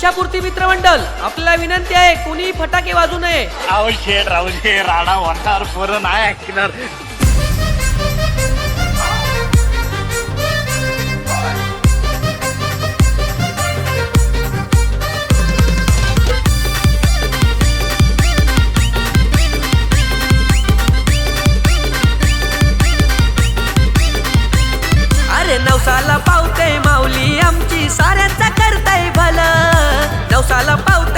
इच्छापूर्ती मित्रमंडल आपल्याला विनंती आहे कुणी फटाके वाजू नये. राहुल शेठ राहुल शेठ राडा वाटार पोरं नाही अरे नवसाला पावते माऊली आमची साऱ्यांचा करताय भला. all about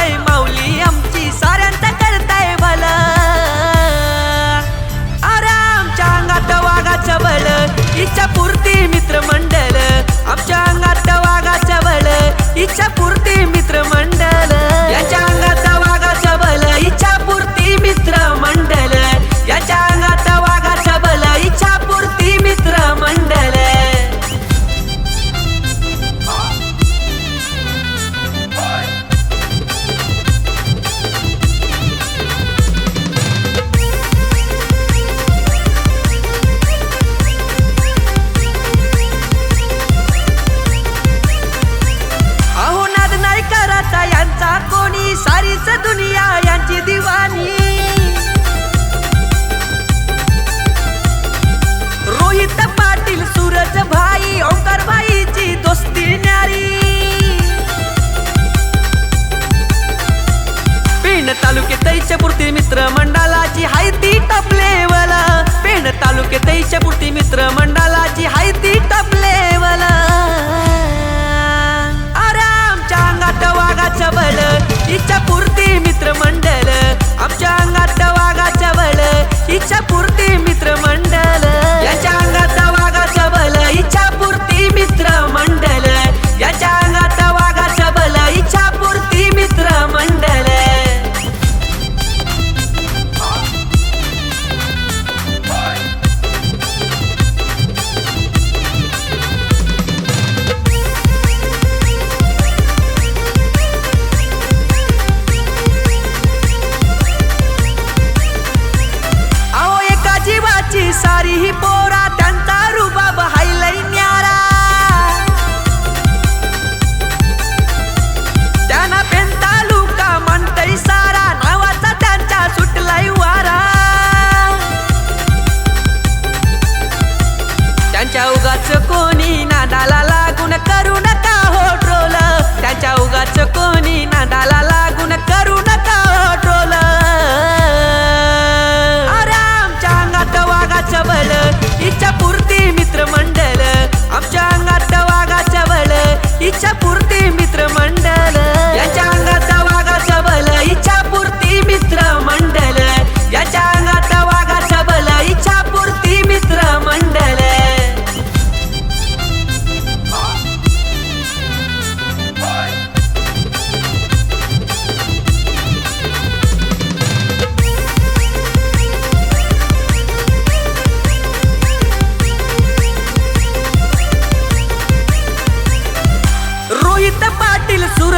मित्र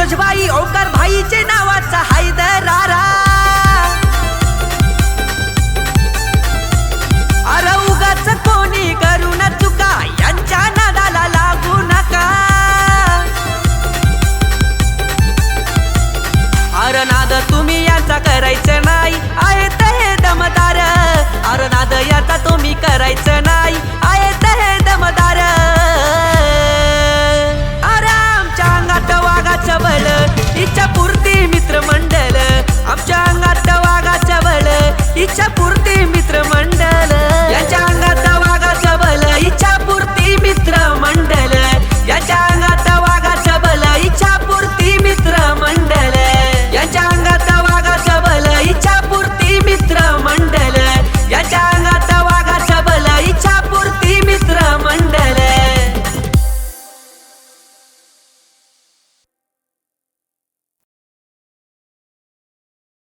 मनोज बाई ओकर भाईचे नावाचा हायदरारा.